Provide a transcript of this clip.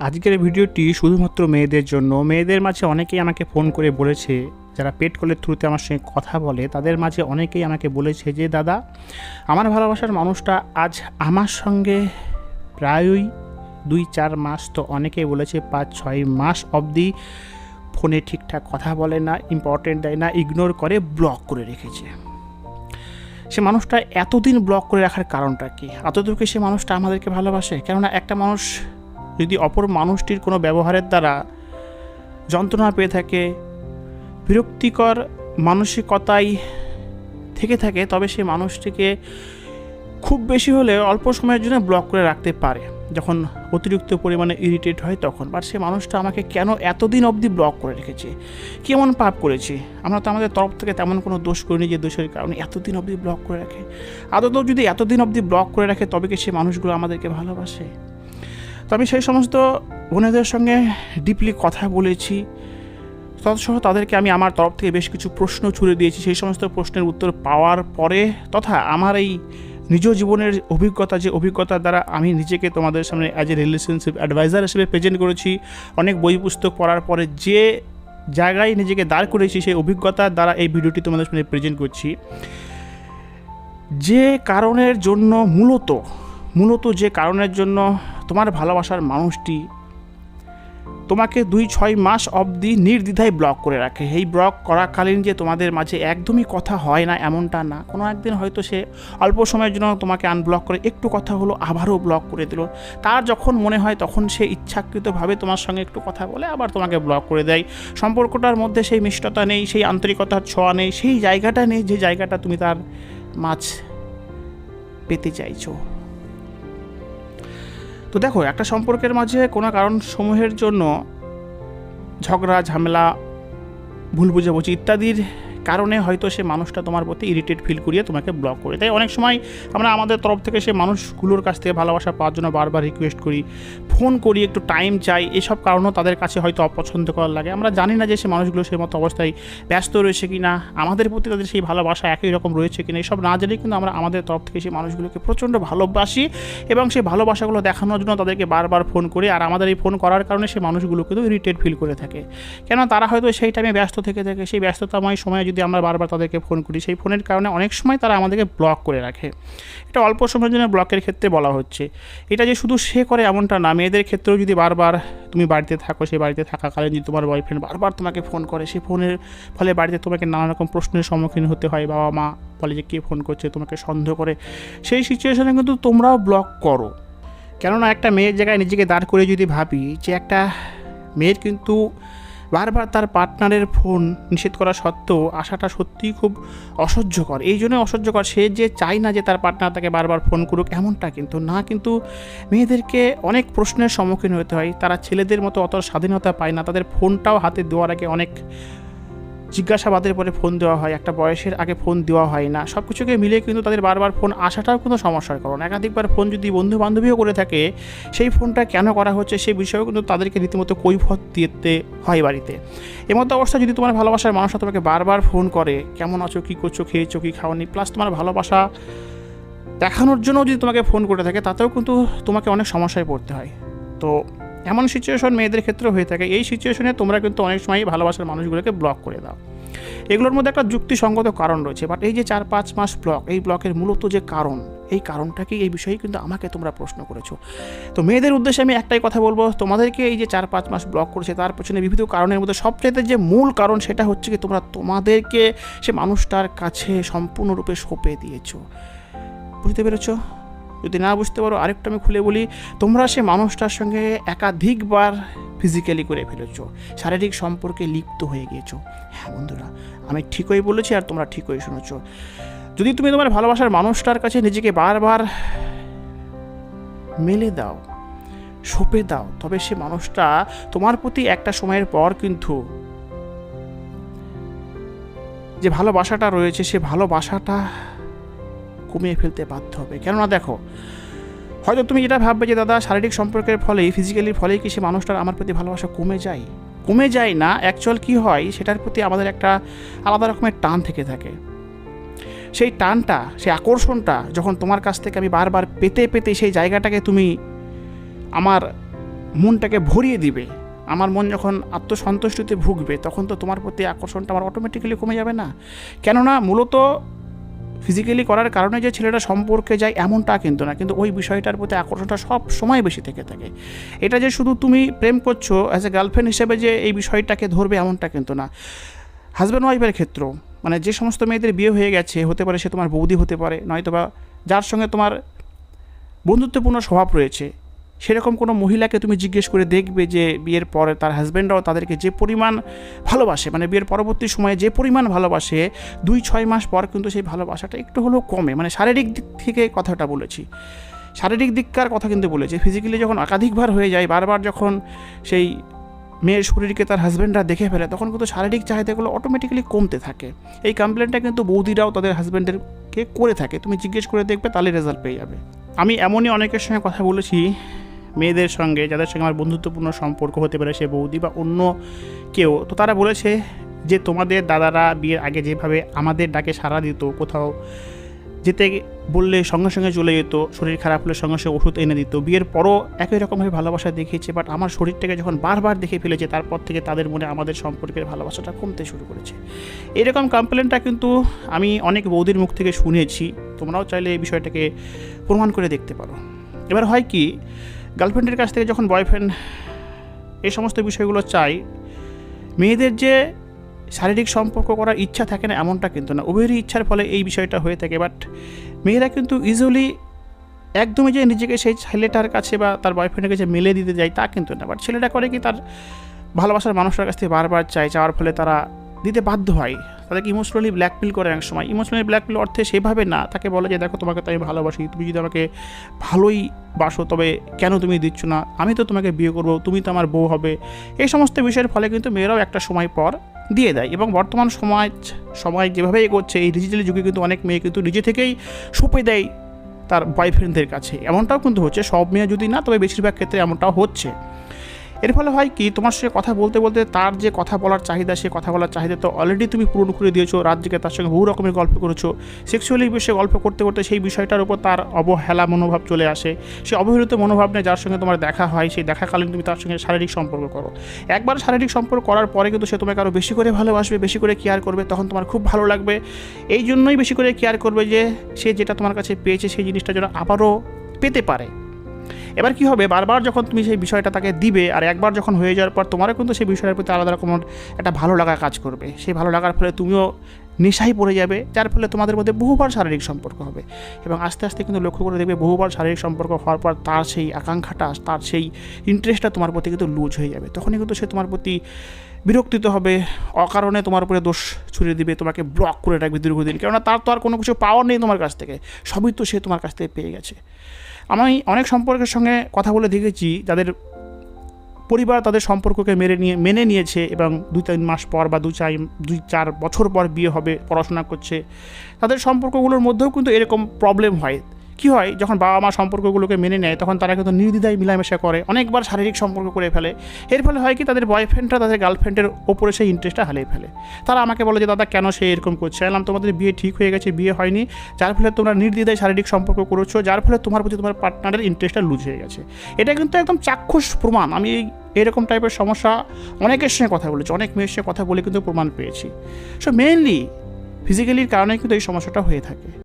আজকের ভিডিওটি শুধুমাত্র মেয়েদের জন্য। মেয়েদের মাঝে অনেকেই আমাকে ফোন করে বলেছে, যারা পেট কলের থ্রুতে আমার সঙ্গে কথা বলে, তাদের মাঝে অনেকেই আমাকে বলেছে যে, দাদা, আমার ভালোবাসার মানুষটা আজ আমার সঙ্গে প্রায়ই দুই চার মাস তো অনেকেই বলেছে, পাঁচ ছয় মাস অবধি ফোনে ঠিকঠাক কথা বলে না ইম্পর্টেন্ট দেয় না ইগনোর করে ব্লক করে রেখেছে। সে মানুষটা এতদিন ব্লক করে রাখার কারণটা কি? এতদূরকে সে মানুষটা আমাদেরকে ভালোবাসে? কেননা একটা মানুষ যদি অপর মানুষটির কোনো ব্যবহারের দ্বারা যন্ত্রণা পেয়ে থাকে, বিরক্তিকর মানসিকতায় থেকে থাকে, তবে সেই মানুষটিকে খুব বেশি হলে অল্প সময়ের জন্য ব্লক করে রাখতে পারে। যখন অতিরিক্ত পরিমাণে ইরিটেট হয় তখন। বাট সে মানুষটা আমাকে কেন এতদিন অবধি ব্লক করে রেখেছে? কেমন পাপ করেছি? আমরা তো আমাদের তরফ থেকে তেমন কোনো দোষ করিনি যে দোষের কারণে এতদিন অবধি ব্লক করে রাখে। আদত যদি এতদিন অবধি ব্লক করে রাখে, তবে কি সে মানুষগুলো আমাদেরকে ভালোবাসে? তো আমি সেই সমস্ত বোনেদের সঙ্গে ডিপলি কথা বলেছি। তৎসহ তাদেরকে আমি আমার তরফ থেকে বেশ কিছু প্রশ্ন ছুড়ে দিয়েছি। সেই সমস্ত প্রশ্নের উত্তর পাওয়ার পরে তথা আমার এই নিজ জীবনের অভিজ্ঞতা, যে অভিজ্ঞতার দ্বারা আমি নিজেকে তোমাদের সামনে অ্যাজ এ রিলেশনশিপ অ্যাডভাইজার হিসেবে প্রেজেন্ট করেছি, অনেক বই পুস্তক পড়ার পরে যে জায়গায় নিজেকে দাঁড় করেছি সেই অভিজ্ঞতার দ্বারা এই ভিডিওটি তোমাদের সামনে প্রেজেন্ট করছি। যে কারণের জন্য মূলত মূলত যে কারণের জন্য তোমার ভালোবাসার মানুষটি তোমাকে দুই ছয় মাস অবধি নির্দ্বিধায় ব্লক করে রাখে। এই ব্লক করাকালীন যে তোমাদের মাঝে একদমই কথা হয় না, এমনটা না। কোনো একদিন হয়তো সে অল্প সময়ের জন্য তোমাকে আনব্লক করে, একটু কথা হলো, আবারও ব্লক করে দিল। তার যখন মনে হয় তখন সে ইচ্ছাকৃতভাবে তোমার সঙ্গে একটু কথা বলে, আবার তোমাকে ব্লক করে দেয়। সম্পর্কটার মধ্যে সেই মিষ্টতা নেই, সেই আন্তরিকতার ছোঁয়া নেই, সেই জায়গাটা নেই যে জায়গাটা তুমি তার মাছ পেতে চাইছো। তো দেখো একটা সম্পর্কের মাঝে কোনো কারণ সমূহের জন্য ঝগড়া ঝামেলা ভুল বুঝাবুঝি ইত্যাদির কারণে হয়তো সে মানুষটা তোমার প্রতি ইরিটেট ফিল করিয়ে তোমাকে ব্লক করে। তাই অনেক সময় আমরা আমাদের তরফ থেকে সে মানুষগুলোর কাছ থেকে ভালোবাসা পাওয়ার জন্য বারবার রিকোয়েস্ট করি ফোন করি, একটু টাইম চাই, এসব কারণও তাদের কাছে হয়তো অপছন্দ করার লাগে। আমরা জানি না যে সে মানুষগুলো সেই মতো অবস্থায় ব্যস্ত রয়েছে কি না আমাদের প্রতি তাদের সেই ভালোবাসা একই রকম রয়েছে কিনা, এসব না জেনে কিন্তু আমরা আমাদের তরফ থেকে সেই মানুষগুলোকে প্রচণ্ড ভালোবাসি এবং সেই ভালোবাসাগুলো দেখানোর জন্য তাদেরকে বারবার ফোন করি আর আমাদের এই ফোন করার কারণে সেই মানুষগুলো কিন্তু ইরিটেট ফিল করে থাকে। কেন তারা হয়তো সেই টাইমে ব্যস্ত থেকে থাকে, সেই ব্যস্ততাময় সময়ে যদি আমরা বারবার তাদেরকে ফোন করি, সেই ফোনের কারণে অনেক সময় তারা আমাদেরকে ব্লক করে রাখে। এটা অল্প সময়ের জন্য ব্লকের ক্ষেত্রে বলা হচ্ছে। এটা যে শুধু সে করে এমনটা না, মেয়েদের ক্ষেত্রেও যদি বারবার তুমি বাড়িতে থাকো, সেই বাড়িতে থাকাকালীন যদি তোমার বয়ফ্রেন্ড বারবার তোমাকে ফোন করে, সেই ফোনের ফলে বাড়িতে তোমাকে নানা রকম প্রশ্নের সম্মুখীন হতে হয়, বাবা মা বলে যে কে ফোন করছে, তোমাকে সন্দেহ করে। সেই সিচুয়েশনে কিন্তু তোমরাও ব্লক করো। কেননা একটা মেয়ের জায়গায় নিজেকে দাঁড় করে যদি ভাবি যে একটা মেয়ের কিন্তু বারবার তার পার্টনারের ফোন নিষেধ করা সত্ত্বেও আশাটা সত্যিই খুব অসহ্যকর। এই জন্য অসহ্যকর। সে যে চায় না যে তার পার্টনার তাকে বারবার ফোন করুক, এমনটা কিন্তু না। কিন্তু মেয়েদেরকে অনেক প্রশ্নের সম্মুখীন হতে হয়। তারা ছেলেদের মতো অত স্বাধীনতা পায় না। তাদের ফোনটাও হাতে দেওয়ার আগে অনেক জিজ্ঞাসাবাদের পরে ফোন দেওয়া হয়, একটা বয়সের আগে ফোন দেওয়া হয় না। সব কিছুকে মিলে কিন্তু তাদের বারবার ফোন আসাটাও কোনো সমস্যার কারণ। একাধিকবার ফোন যদি বন্ধু বান্ধবীও করে থাকে, সেই ফোনটা কেন করা হচ্ছে সেই বিষয়েও কিন্তু তাদেরকে রীতিমতো কৈফত দিতে হয় বাড়িতে। এমতো অবস্থা যদি তোমার ভালোবাসার মানুষটা তোমাকে বারবার ফোন করে, কেমন আছো? কী করছ? খেয়েছো? কী খাওয়ানি প্লাস তোমার ভালোবাসা দেখানোর জন্য যদি তোমাকে ফোন করে থাকে, তাতেও কিন্তু তোমাকে অনেক সমস্যায় পড়তে হয়। তো এমন সিচুয়েশন মেয়েদের ক্ষেত্রে হয়ে থাকে। এই সিচুয়েশনে তোমরা কিন্তু অনেক সময় ভালোবাসার মানুষগুলোকে ব্লক করে দাও। এগুলোর মধ্যে একটা যুক্তিসঙ্গত কারণ রয়েছে বাট এই যে চার পাঁচ মাস ব্লক এই ব্লকের মূলত যে কারণ, এই কারণটা কি? এই বিষয়ে কিন্তু আমাকে তোমরা প্রশ্ন করেছ। তো মেয়েদের উদ্দেশ্যে আমি একটাই কথা বলব, তোমাদেরকে এই যে চার পাঁচ মাস ব্লক করেছে, তার পেছনে বিভিন্ন কারণের মধ্যে সবচেয়ে যে মূল কারণ সেটা হচ্ছে কি, তোমরা তোমাদেরকে সে মানুষটার কাছে সম্পূর্ণরূপে সঁপে দিয়েছ। বুঝতে পেরেছ? যদি না বুঝতে পারো, আরেকটা আমি খুলে বলি, তোমরা সে মানুষটার সঙ্গে একাধিকবার ফিজিক্যালি করে ফেলেছো, শারীরিক সম্পর্কে লিপ্ত হয়ে গিয়েছো। হ্যাঁ বন্ধুরা, আমি ঠিকই বলেছি আর তোমরা ঠিকই শুনেছো। যদি তুমি তোমার ভালোবাসার মানুষটার কাছে নিজেকে বারবার মেলে দাও, সঁপে দাও, তবে সে মানুষটা তোমার প্রতি একটা সময়ের পর কিন্তু যে ভালোবাসাটা রয়েছে, সে ভালোবাসাটা কমিয়ে ফেলতে বাধ্য হবে। কেননা দেখো, হয়তো তুমি যেটা ভাববে যে, দাদা, শারীরিক সম্পর্কের ফলেই ফিজিক্যালির ফলেই কি সে মানুষটার আমার প্রতি ভালোবাসা কমে যায়? কমে যায় না অ্যাকচুয়াল কি হয়, সেটার প্রতি আমাদের একটা আলাদা রকমের টান থেকে থাকে। সেই টানটা, সেই আকর্ষণটা যখন তোমার কাছ থেকে আমি বারবার পেতে পেতে সেই জায়গাটাকে তুমি আমার মনটাকে ভরিয়ে দিবে, আমার মন যখন আত্মসন্তুষ্টিতে ভুগবে, তখন তো তোমার প্রতি আকর্ষণটা আমার অটোমেটিক্যালি কমে যাবে না। কেননা মূলত ফিজিক্যালি করার কারণে যে ছেলেটা সম্পর্কে যায় এমনটা কিন্তু না। কিন্তু ওই বিষয়টার প্রতি আকর্ষণটা সব সময় বেশি থেকে থাকে। এটা যে শুধু তুমি প্রেম করছ অ্যাজ এ গার্লফ্রেন্ড হিসেবে যে এই বিষয়টাকে ধরবে এমনটা কিন্তু না। হাজব্যান্ড ওয়াইফের ক্ষেত্র মানে যে সমস্ত মেয়েদের বিয়ে হয়ে গেছে, হতে পারে সে তোমার বৌদি হতে পারে নয়তো বা যার সঙ্গে তোমার বন্ধুত্বপূর্ণ স্বভাব রয়েছে সেরকম কোনো মহিলাকে তুমি জিজ্ঞেস করে দেখবে যে বিয়ের পরে তার হাজব্যান্ডরাও তাদেরকে যে পরিমাণ ভালোবাসে মানে বিয়ের পরবর্তী সময়ে যে পরিমাণ ভালোবাসে, দুই, ছয় মাস পর কিন্তু সেই ভালোবাসাটা একটু হলেও কমে। মানে শারীরিক দিক থেকে কথাটা বলেছি। শারীরিক দিককার কথা কিন্তু বলেছে। ফিজিক্যালি যখন একাধিকবার হয়ে যায়, বারবার যখন সেই মেয়ের শরীরকে তার হাজব্যান্ডরা দেখে ফেলে, তখন কিন্তু শারীরিক চাহিদাগুলো অটোমেটিক্যালি কমতে থাকে। এই কমপ্লেনটা কিন্তু বৌদিরাও তাদের হাজব্যান্ডেরকে করে থাকে। তুমি জিজ্ঞেস করে দেখবে, তাহলে রেজাল্ট পেয়ে যাবে। আমি এমনই অনেকের সঙ্গে কথা বলেছি মেয়েদের সঙ্গে, যাদের সঙ্গে আমার বন্ধুত্বপূর্ণ সম্পর্ক হতে পারে সে বৌদি বা অন্য কেউ, তো তারা বলেছে যে তোমাদের দাদারা বিয়ের আগে যেভাবে আমাদের ডাকে সাড়া দিত, কোথাও যেতে বললে সঙ্গে সঙ্গে চলে যেত, শরীর খারাপ হলে সঙ্গে সঙ্গে ওষুধ এনে দিত। বিয়ের পরও একই রকমভাবে ভালোবাসা দেখিয়েছে বাট আমার শরীরটাকে যখন বারবার দেখে ফেলেছে, তারপর থেকে তাদের মনে আমাদের সম্পর্কের ভালোবাসাটা কমতে শুরু করেছে। এরকম কমপ্লেনটা কিন্তু আমি অনেক বৌদির মুখ থেকে শুনেছি, তোমরাও চাইলে এই বিষয়টাকে প্রমাণ করে দেখতে পারো। এবার হয় কি গার্লফ্রেন্ডের কাছ থেকে যখন বয়ফ্রেন্ড এই সমস্ত বিষয়গুলো চাই মেয়েদের যে শারীরিক সম্পর্ক করার ইচ্ছা থাকে না এমনটা কিন্তু না। উভয়েরই ইচ্ছার ফলে এই বিষয়টা হয়ে থাকে। বাট মেয়েরা কিন্তু ইজিলি একদমই যে নিজেকে সেই ছেলেটার কাছে বা তার বয়ফ্রেন্ডের কাছে মেলে দিতে যায় তা কিন্তু না। বাট ছেলেটা করে কি তার ভালোবাসার মানুষটার কাছ থেকে বারবার চায় চাওয়ার ফলে তারা দিতে বাধ্য হয়। তাদেরকে ইমোশনালি ব্ল্যাকমেল করে এক সময়। ইমোশনালি ব্ল্যাকমেল অর্থে সেভাবে না, তাকে বলে যে, দেখো, তোমাকে তো আমি ভালোবাসি। তুমি যদি আমাকে ভালোই বাসো, তবে কেন তুমি দিচ্ছ না? আমি তো তোমাকে বিয়ে করব, তুমি তো আমার বউ হবে। এই সমস্ত বিষয়ের ফলে কিন্তু মেয়েরাও একটা সময় পর দিয়ে দেয় এবং বর্তমান সমাজ সময় যেভাবে এগোচ্ছে, এই ডিজিটাল যুগে কিন্তু অনেক মেয়ে কিন্তু নিজে থেকেই সঁপে দেয় তার বয়ফ্রেন্ডদের কাছে। এমনটাও কিন্তু হচ্ছে, সব মেয়ে যদি না, তবে বেশিরভাগ ক্ষেত্রে এমনটাও হচ্ছে। এর ফলে হয় কি, তোমার সঙ্গে কথা বলতে বলতে তার যে কথা বলার চাহিদা সে কথা বলার চাহিদা তো অলরেডি তুমি পূরণ করে দিয়েছ, রাত জেগে তার সঙ্গে বহু রকমের গল্প করেছ। সেক্সুয়ালি বিষয়ে গল্প করতে করতে সেই বিষয়টার উপর তার অবহেলা মনোভাব চলে আসে। সে অবহেলিত মনোভাব নিয়ে যার সঙ্গে তোমার দেখা হয়, সেই দেখাকালীন তুমি তার সঙ্গে শারীরিক সম্পর্ক করো। একবার শারীরিক সম্পর্ক করার পরে কিন্তু সে তোমাকে আরও বেশি করে ভালোবাসবে, বেশি করে কেয়ার করবে, তখন তোমার খুব ভালো লাগবে। এই জন্যই বেশি করে কেয়ার করবে যে, সে যেটা তোমার কাছে পেয়েছে, সেই জিনিসটা যেন আবারও পেতে পারে। এবার কি হবে? বারবার যখন তুমি সেই বিষয়টা তাকে দিবে আর একবার যখন হয়ে যাওয়ার পর তোমারও কিন্তু সেই বিষয়ের প্রতি আলাদা রকম একটা ভালো লাগা কাজ করবে। সেই ভালো লাগার ফলে তুমিও নেশায় পড়ে যাবে, যার ফলে তোমাদের মধ্যে বহুবার শারীরিক সম্পর্ক হবে এবং আস্তে আস্তে কিন্তু লক্ষ্য করে দেখবে বহুবার শারীরিক সম্পর্ক হওয়ার পর তার সেই আকাঙ্ক্ষাটা, তার সেই ইন্টারেস্টটা তোমার প্রতি কিন্তু লুজ হয়ে যাবে। তখনই কিন্তু সে তোমার প্রতি বিরক্তিত হবে, অকারণে তোমার উপরে দোষ ছুড়ে দিবে, তোমাকে ব্লক করে রাখবে দীর্ঘদিন। কেননা তার তো আর কোনো কিছু পাওয়ার নেই তোমার কাছ থেকে। সবই তো সে তোমার কাছ থেকে পেয়ে গেছে। আমি অনেক সম্পর্কের সঙ্গে কথা বলে দেখেছি, যাদের পরিবার তাদের সম্পর্ককে মেরে নিয়ে, মেনে নিয়েছে এবং দুই তিন মাস পর বা দু চার দুই চার বছর পর বিয়ে হবে, পড়াশোনা করছে। তাদের সম্পর্কগুলোর মধ্যেও কিন্তু এরকম প্রবলেম হয়। কি হয়, যখন বাবা মা সম্পর্কগুলোকে মেনে নেয়, তখন তারা কিন্তু নির্দ্বিধায় মিলামেশা করে, অনেকবার শারীরিক সম্পর্ক করে ফেলে। এর ফলে হয় কি, তাদের বয়ফ্রেন্ডরা তাদের গার্লফ্রেন্ডের ওপরে সেই ইন্টারেস্টটা হারিয়ে ফেলে। তারা আমাকে বলে যে, দাদা, কেন সে এরকম করছে? এলাম তোমাদের বিয়ে ঠিক হয়ে গেছে, বিয়ে হয়নি। যার ফলে তোমরা নির্দ্বিধায় শারীরিক সম্পর্ক করেছ, যার ফলে তোমার প্রতি তোমার পার্টনারের ইন্টারেস্টটা লুজ হয়ে গেছে। এটা কিন্তু একদম চাক্ষুষ প্রমাণ। আমি এই, এরকম টাইপের সমস্যা অনেকের সঙ্গে কথা বলেছি, অনেক মেয়ের সঙ্গে কথা বলে কিন্তু প্রমাণ পেয়েছি। সো মেইনলি ফিজিক্যালির কারণে কিন্তু এই সমস্যাটা হয়ে থাকে।